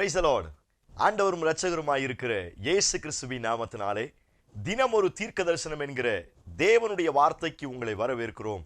Price Lord ஆண்டவரும் ரட்சகருமாய் இருக்கிற இயேசு கிறிஸ்துவின் நாமத்தினாலே தினம் ஒரு தீர்க்க தரிசனம் என்கிற தேவனுடைய வார்த்தைக்கு உங்களை வரவேற்கிறோம்.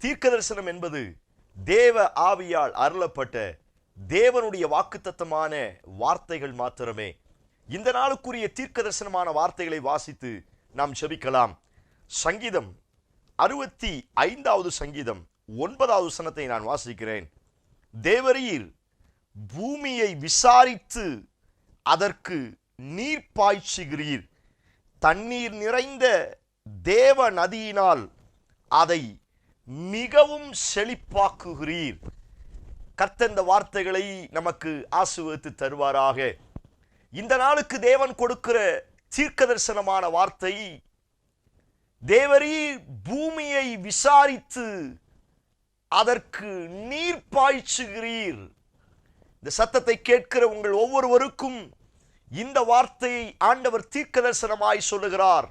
தீர்க்க தரிசனம் என்பது தேவ ஆவியால் அருளப்பட்ட தேவனுடைய வாக்குத்தத்தமான வார்த்தைகள் மாத்திரமே. இந்த நாளுக்குரிய தீர்க்க தரிசனமான வார்த்தைகளை வாசித்து நாம் செபிக்கலாம் சங்கீதம் அறுபத்தி ஐந்தாவது சங்கீதம் ஒன்பதாவது சனத்தை நான் வாசிக்கிறேன். தேவரீர் பூமியை விசாரித்து அதற்கு நீர் பாய்ச்சுகிறீர். தண்ணீர் நிறைந்த தேவ நதியினால் அதை மிகவும் செழிப்பாக்குகிறீர். கர்த்தந்த வார்த்தைகளை நமக்கு ஆசுவத்து தருவாராக. இந்த நாளுக்கு தேவன் கொடுக்கிற தீர்க்க தரிசனமான வார்த்தை தேவரீர் பூமியை விசாரித்து அதற்கு நீர் பாய்ச்சுகிறீர். இந்த சத்தத்தை கேட்கிற உங்கள் ஒவ்வொருவருக்கும் இந்த வார்த்தையை ஆண்டவர் தீர்க்க தரிசனமாய் சொல்லுகிறார்.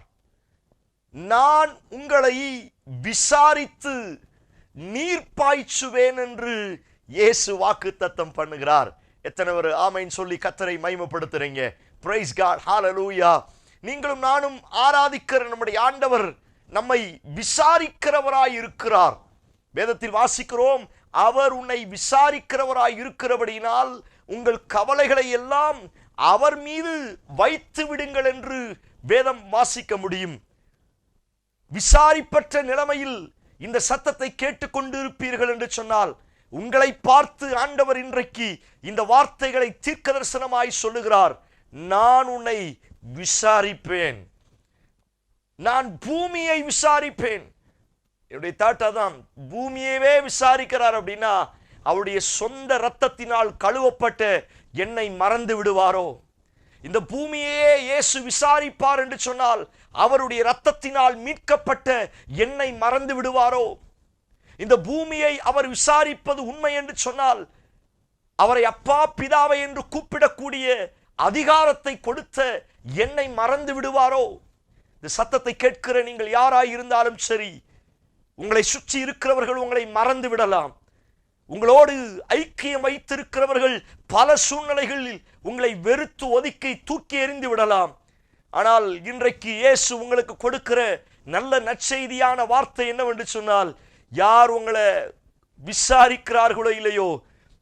நான் உங்களை விசாரித்து நீர் பாய்ச்சுவேன் என்று இயேசு வாக்கு தத்தம் பண்ணுகிறார். எத்தனை ஒரு ஆமைன்னு சொல்லி கத்தரை மைமப்படுத்துறீங்க பிரைஸ் காட் ஹalleluya நீங்களும் நானும் ஆராதிக்கிற நம்முடைய ஆண்டவர் நம்மை விசாரிக்கிறவராய் இருக்கிறார். வேதத்தில் வாசிக்கிறோம் அவர் உன்னை விசாரிக்கிறவராய் இருக்கிறபடியினால் உங்கள் கவலைகளை எல்லாம் அவர் மீது வைத்து விடுங்கள் என்று வேதம் வாசிக்க முடியும். விசாரிப்பற்ற நிலைமையில் இந்த சத்தத்தை கேட்டுக்கொண்டு இருப்பீர்கள் என்று சொன்னால் உங்களை பார்த்து ஆண்டவர் இன்றைக்கு இந்த வார்த்தைகளை தீர்க்க தரிசனமாய் சொல்லுகிறார் நான் உன்னை விசாரிப்பேன். நான் பூமியை விசாரிப்பேன். என்னுடைய தாட்டா தான் பூமியவே விசாரிக்கிறார் அப்படின்னா அவருடைய சொந்த ரத்தத்தினால் கழுவப்பட்ட என்னை மறந்து விடுவாரோ? இந்த பூமியையே இயேசு விசாரிப்பார் என்று சொன்னால் அவருடைய ரத்தத்தினால் மீட்கப்பட்ட என்னை மறந்து விடுவாரோ? இந்த பூமியை அவர் விசாரிப்பது உண்மை என்று சொன்னால் அவரை அப்பா பிதாவை என்று கூப்பிடக்கூடிய அதிகாரத்தை கொடுத்த என்னை மறந்து விடுவாரோ? இந்த சத்தத்தை கேட்கிற நீங்கள் யாராய் இருந்தாலும் சரி உங்களை சுற்றி இருக்கிறவர்கள் உங்களை மறந்து விடலாம். உங்களோடு ஐக்கியம் வைத்திருக்கிறவர்கள் பல சூழ்நிலைகளில் உங்களை வெறுத்து ஒதுக்கி தூக்கி எறிந்து விடலாம். ஆனால் இன்றைக்கு இயேசு உங்களுக்கு கொடுக்கிற நல்ல நற்செய்தியான வார்த்தை என்னவென்று சொன்னால் யார் உங்களை விசாரிக்கிறார்களோ இல்லையோ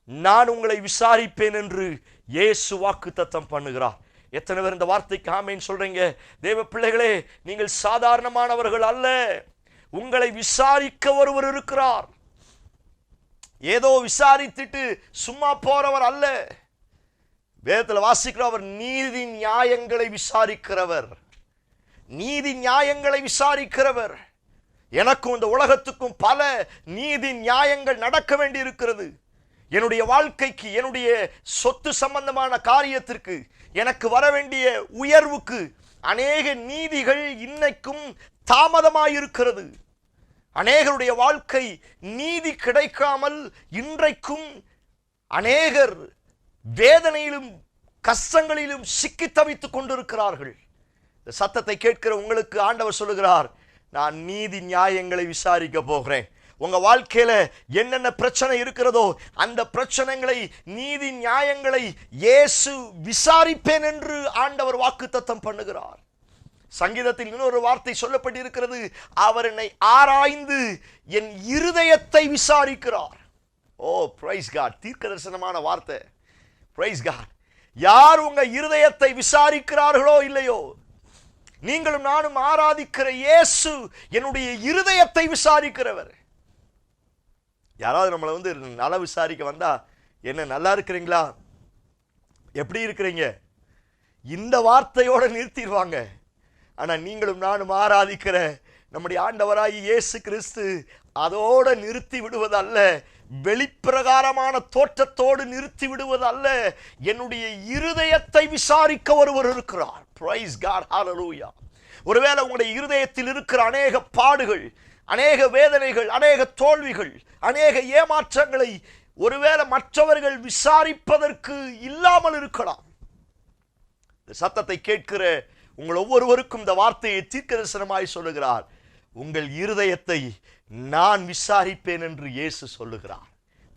நான் உங்களை விசாரிப்பேன் என்று இயேசு வாக்கு தத்தம் பண்ணுகிறார். எத்தனை பேர் இந்த வார்த்தைக்கு ஆமைன்னு சொல்றீங்க? தேவ பிள்ளைகளே நீங்கள் சாதாரணமானவர்கள் அல்ல. உங்களை விசாரிக்க ஒருவர் இருக்கிறார். ஏதோ விசாரித்துட்டு சும்மா போறவர் அல்ல. வேதத்தில் வாசிக்கிற அவர் நீதி நியாயங்களை விசாரிக்கிறவர். நீதி நியாயங்களை விசாரிக்கிறவர். எனக்கும் இந்த உலகத்துக்கும் பல நீதி நியாயங்கள் நடக்க வேண்டி இருக்கிறது என்னுடைய வாழ்க்கைக்கு என்னுடைய சொத்து சம்பந்தமான காரியத்திற்கு எனக்கு வர வேண்டிய உயர்வுக்கு அநேக நீதிகள் இன்னைக்கும் தாமதமாயிருக்கிறது. அநேகருடைய வாழ்க்கை நீதி கிடைக்காமல் இன்றைக்கும் அநேகர் வேதனையிலும் கஷ்டங்களிலும் சிக்கி தவித்துக் கொண்டிருக்கிறார்கள். இந்த சத்தத்தை கேட்கிற உங்களுக்கு ஆண்டவர் சொல்லுகிறார் நான் நீதி நியாயங்களை விசாரிக்க போகிறேன். உங்கள் வாழ்க்கையில் என்னென்ன பிரச்சனை இருக்கிறதோ அந்த பிரச்சனைகளை நீதி நியாயங்களை இயேசு விசாரிப்பேன் என்று ஆண்டவர் வாக்குத்தத்தம் பண்ணுகிறார். சங்கீதத்தில் இன்னொரு வார்த்தை சொல்லப்பட்டிருக்கிறது அவர் என்னை ஆராய்ந்து என் இருதயத்தை விசாரிக்கிறார். ஓ பிரைஸ் காட் தீர்க்க தரிசனமான வார்த்தை. பிரைஸ் காட் யார் உங்கள் இருதயத்தை விசாரிக்கிறார்களோ இல்லையோ நீங்களும் நானும் ஆராதிக்கிற இயேசு என்னுடைய இருதயத்தை விசாரிக்கிறவர். யாராவது நம்மளை வந்து நல விசாரிக்க வந்தால் என்ன நல்லா இருக்கிறீங்களா? எப்படி இருக்கிறீங்க? இந்த வார்த்தையோடு நிறுத்திடுவாங்க. ஆனால் நீங்களும் நானும் ஆராதிக்கிற நம்முடைய ஆண்டவராகி இயேசு கிறிஸ்து அதோடு நிறுத்தி விடுவதல்ல வெளிப்பிரகாரமான தோற்றத்தோடு நிறுத்தி விடுவதல்ல என்னுடைய இருதயத்தை விசாரிக்க ஒருவர் இருக்கிறார். பிரைஸ் காட் ஹாலலூயா ஒருவேளை உங்களுடைய இருதயத்தில் இருக்கிற அநேக பாடுகள் அநேக வேதனைகள் அநேக தோல்விகள் அநேக ஏமாற்றங்களை ஒருவேளை மற்றவர்கள் விசாரிப்பதற்கு இல்லாமல் இருக்கலாம். இந்த சத்தத்தை கேட்கிற உங்கள் ஒவ்வொருவருக்கும் இந்த வார்த்தையை தீர்க்க தரிசனமாய் சொல்லுகிறார். உங்கள் இருதயத்தை நான் விசாரிப்பேன் என்று இயேசு சொல்லுகிறார்.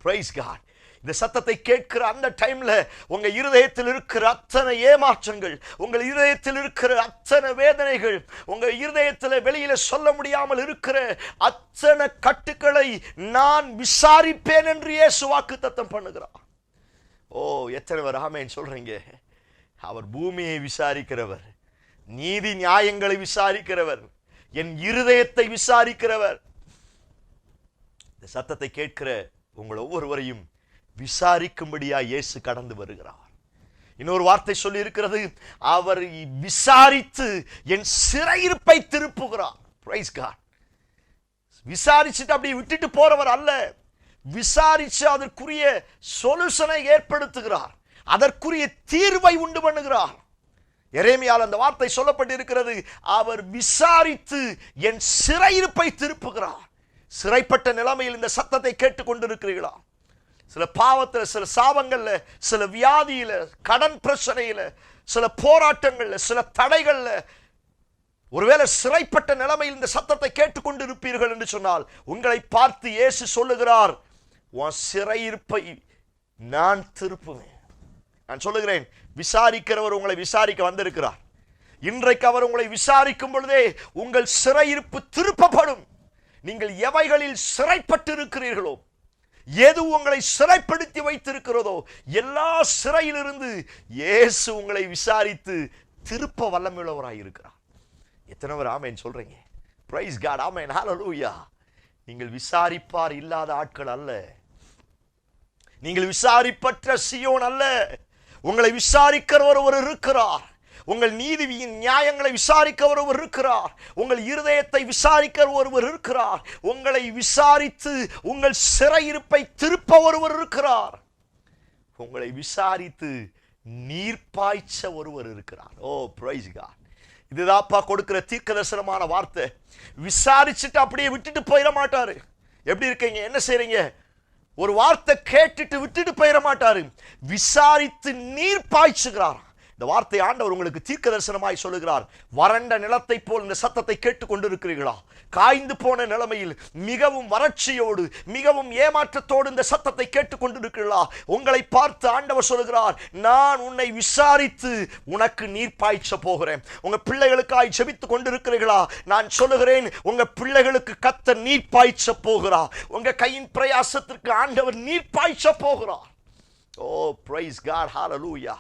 பிரைஸ் காட் இந்த சத்தத்தை கேட்கிற அந்த டைம்ல உங்க இருதயத்தில் இருக்கிற அத்தனை ஏமாற்றங்கள் உங்கள் இருதயத்தில் இருக்கிற அத்தனை வேதனைகள் உங்க இருதயத்தில் வெளியில சொல்ல முடியாமல் இருக்கிற அத்தனை கட்டுக்களை நான் விசாரிப்பேன் என்று இயேசு வாக்கு தத்தம் பண்ணுகிறார். ஓ எத்தனை பேர் ஆமேன் சொல்றீங்க? அவர் பூமியை விசாரிக்கிறவர் நீதி நியாயங்களை விசாரிக்கிறவர் என் இருதயத்தை விசாரிக்கிறவர். இந்த சத்தத்தை கேட்கிற உங்கள் ஒவ்வொருவரையும் விசாரிக்கும்படியா இயேசு கடந்து வருகிறார். இன்னொரு வார்த்தை சொல்லி இருக்கிறது அவர் விசாரித்து என் சிறையிருப்பை திருப்புகிறார். பிரைஸ் காட் விசாரிச்சுட்டு அப்படியே விட்டுட்டு போறவர் அல்ல. விசாரிச்சு அதற்குரிய சொல்யூஷனை ஏற்படுத்துகிறார். அதற்குரிய தீர்வை உண்டு பண்ணுகிறார். எரேமியால் அந்த வார்த்தை சொல்லப்பட்டிருக்கிறது அவர் விசாரித்து என் சிறையிருப்பை திருப்புகிறார். சிறைப்பட்ட நிலைமையில் இந்த சத்தத்தை கேட்டுக்கொண்டிருக்கிறீர்களா? சில பாவத்தில் சில சாபங்கள்ல சில வியாதியில கடன் பிரச்சனையில சில போராட்டங்கள்ல சில தடைகள்ல ஒருவேளை சிறைப்பட்ட நிலைமையில் இந்த சத்தத்தை கேட்டுக்கொண்டு இருப்பீர்கள் என்று சொன்னால் உங்களை பார்த்து இயேசு சொல்லுகிறார் உன் சிறையிருப்பை நான் திருப்புவேன். நான் சொல்லுகிறேன் விசாரிக்கிறவர் உங்களை விசாரிக்க வந்திருக்கிறார். இன்றைக்கு அவர் உங்களை விசாரிக்கும் பொழுதே உங்கள் சிறையிருப்பு திருப்பப்படும். நீங்கள் எவைகளில் சிறைப்பட்டு இருக்கிறீர்களோ எது உங்களை சிறைப்படுத்தி வைத்திருக்கிறதோ எல்லா சிறையிலிருந்து இயேசு உங்களை விசாரித்து திருப்ப வல்லமுள்ளவராய் இருக்கிறார். எத்தனை பேர் ஆமேன் சொல்றீங்க? பிரைஸ் காட் ஆமேன் ஹalleluya நீங்கள் விசாரிப்பார் இல்லாத ஆட்கள் அல்ல. நீங்கள் விசாரிப்பற்ற சியோன் அல்ல. உங்களை விசாரிக்கிற ஒருவர் இருக்கிறார். உங்கள் நீதியின் நியாயங்களை விசாரிக்க ஒருவர் இருக்கிறார். உங்கள் இருதயத்தை விசாரிக்க ஒருவர் இருக்கிறார். உங்களை விசாரித்து உங்கள் சிறையிருப்பை திருப்ப ஒருவர் இருக்கிறார். உங்களை விசாரித்து நீர் பாய்ச்ச ஒருவர் இருக்கிறார். ஓ பிரைஸ்கா இதுதாப்பா கொடுக்கிற தீர்க்க தரிசனமான வார்த்தை. விசாரிச்சுட்டு அப்படியே விட்டுட்டு போயிட மாட்டாரு. எப்படி இருக்கீங்க? என்ன செய்றீங்க? ஒரு வார்த்தை கேட்டுட்டு விட்டுட்டு போயிட மாட்டாரு. விசாரித்து நீர் பாய்ச்சுகிறாராம். இந்த வார்த்தை ஆண்டவர் உங்களுக்கு தீர்க்க தரிசனமாய் சொல்லுகிறார். வறண்ட நிலத்தை போல் இந்த சத்தத்தை கேட்டுக் கொண்டிருக்கிறீர்களா காய்ந்து போன நிலைமையில் மிகவும் வறட்சியோடு மிகவும் ஏமாற்றத்தோடு இந்த சத்தத்தை கேட்டுக் கொண்டிருக்கிறீர்களா உங்களை பார்த்து ஆண்டவர் சொல்லுகிறார் நான் உன்னை விசாரித்து உனக்கு நீர் பாய்ச்ச போகிறேன். உங்க பிள்ளைகளுக்காய் ஜெபித்துக் கொண்டிருக்கிறீர்களா? நான் சொல்லுகிறேன் உங்க பிள்ளைகளுக்கு கத்த நீர் பாய்ச்ச போகிறா. உங்க கையின் பிரயாசத்திற்கு ஆண்டவர் நீர் பாய்ச்ச போகிறார் ஓ பிரைஸ் கார் ஹாலலூயா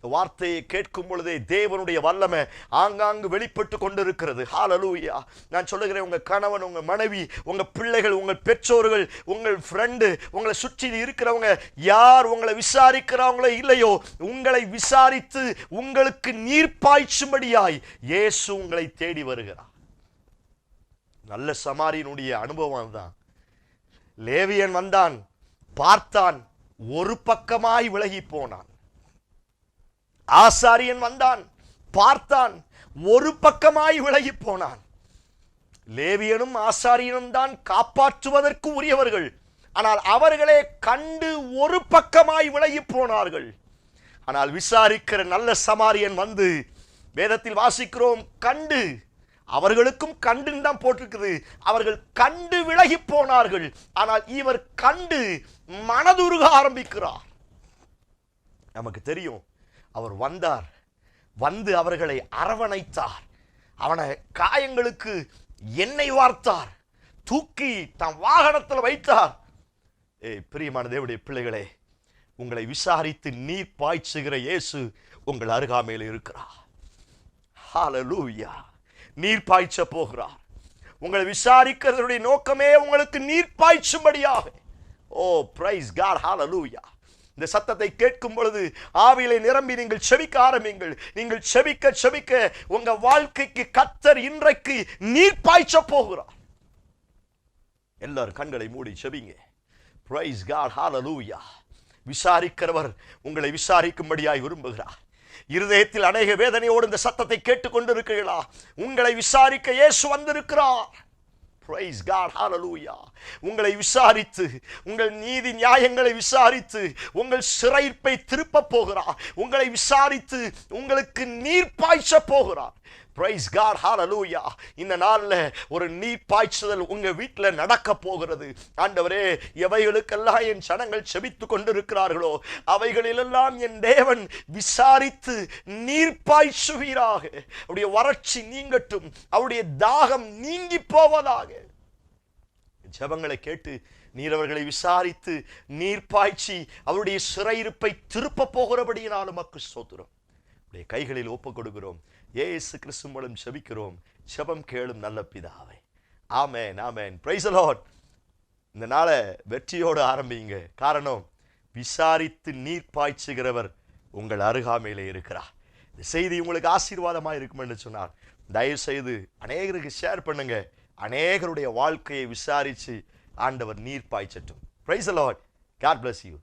வார்த்தையை கேட்கும் பொழுதே தேவனுடைய வல்லமை ஆங்காங்கு வெளிப்பட்டு கொண்டிருக்கிறது. ஹாலலூயா நான் சொல்லுகிறேன் உங்க கணவன் உங்க மனைவி உங்கள் பிள்ளைகள் உங்கள் பெற்றோர்கள் உங்கள் ஃப்ரெண்டு உங்களை சுற்றி இருக்கிறவங்க யார் உங்களை விசாரிக்கிறவங்களோ இல்லையோ உங்களை விசாரித்து உங்களுக்கு நீர் பாய்ச்சும்படியாய் இயேசு உங்களை தேடி வருகிறார். நல்ல சமாரியனுடைய அனுபவம் தான் லேவியன் வந்தான் பார்த்தான் ஒரு பக்கமாய் விலகி போனான். ஆசாரியன் வந்தான் பார்த்தான் ஒரு பக்கமாய் விலகி போனான். லேவியனும் ஆசாரியனும் தான் காப்பாற்றுவதற்கு உரியவர்கள். ஆனால் அவர்களே கண்டு ஒரு பக்கமாய் விலகி போனார்கள். ஆனால் விசாரிக்கிற நல்ல சமாரியன் வந்து வேதத்தில் வாசிக்கிறோம் கண்டு. அவர்களுக்கும் கண்டுன்னு தான் போட்டிருக்குது. அவர்கள் கண்டு விலகி போனார்கள். ஆனால் இவர் கண்டு மனதுருக ஆரம்பிக்கிறார். நமக்கு தெரியும் அவர் வந்தார். வந்து அவர்களை அரவணைத்தார். அவனை காயங்களுக்கு எண்ணெய் வார்த்தார். தூக்கி தம் வாகனத்தில் வைத்தார். ஏய் பிரியமான தேவடைய பிள்ளைகளே உங்களை விசாரித்து நீர் பாய்ச்சுகிற இயேசு உங்கள் அருகாமையில் இருக்கிறார். ஹாலலூயா நீர் பாய்ச்ச போகிறார். உங்களை விசாரிக்கிறதுடைய நோக்கமே உங்களுக்கு நீர் பாய்ச்சும்படியாக. ஓ பிரைஸ் கார் ஹாலலூயா இந்த சத்தத்தை கேட்கும் பொழுது ஆவியிலே நிரம்பி நீங்கள் செவிக்க ஆரம்பிங்கள் நீங்கள் செவிக்க செவிக்க உங்க வாழ்க்கைக்கு கத்தர் இன்றைக்கு நீர் பாய்ச்ச போகிறார். எல்லாரும் கண்களை மூடி செவிங்க பிரைஸ் காட் ஹாலலூயா விசாரிக்கிறவர் உங்களை விசாரிக்கும்படியாய் விரும்புகிறார். இருதயத்தில் அநேக வேதனையோடு இந்த சத்தத்தை கேட்டுக்கொண்டிருக்கிறீர்களா? உங்களை விசாரிக்க இயேசு வந்திருக்கிறார். பிரைஸ் காட் ஹாலலூயா உங்களை விசாரித்து உங்கள் நீதி நியாயங்களை விசாரித்து உங்கள் சிறைப்பை திருப்ப போகிறார். உங்களை விசாரித்து உங்களுக்கு நீர் பாய்ச்ச போகிறார். பிரைஸ் காட் ஹாலலூயா இந்த நாள்ல ஒரு நீர் பாய்ச்சுதல் உங்க வீட்டில் நடக்க போகிறது. ஆண்டவரே எவைகளுக்கெல்லாம் என் சனங்கள் செபித்து கொண்டிருக்கிறார்களோ அவைகளிலெல்லாம் என் தேவன் விசாரித்து நீர் பாய்ச்சுவீராக அவருடைய வறட்சி நீங்கட்டும் அவருடைய தாகம் நீங்கி போவதாக. ஜெபங்களை கேட்டு நீர் அவர்களை விசாரித்து நீர் பாய்ச்சி அவருடைய சிறையிருப்பை திருப்ப போகிறபடியினாலும் மக்கு சோத்துறோம் உடைய கைகளில் ஒப்பு கொடுக்கிறோம். ஏசு கிறிஸ்து மூலம் செபிக்கிறோம். செபம் கேளும் நல்ல பிதாவை. ஆமேன் ஆமேன். பிரைஸ் அலாட் இந்த நாளை வெற்றியோடு ஆரம்பிங்க. காரணம் விசாரித்து நீர் பாய்ச்சுகிறவர் உங்கள் அருகாமையிலே இருக்கிறார். இந்த செய்தி உங்களுக்கு ஆசீர்வாதமா இருக்கும் என்று சொன்னார். தயவு செய்து அநேகருக்கு ஷேர் பண்ணுங்க. அநேகருடைய வாழ்க்கையை விசாரித்து ஆண்டவர் நீர் பாய்ச்சட்டும். Praise the Lord God bless you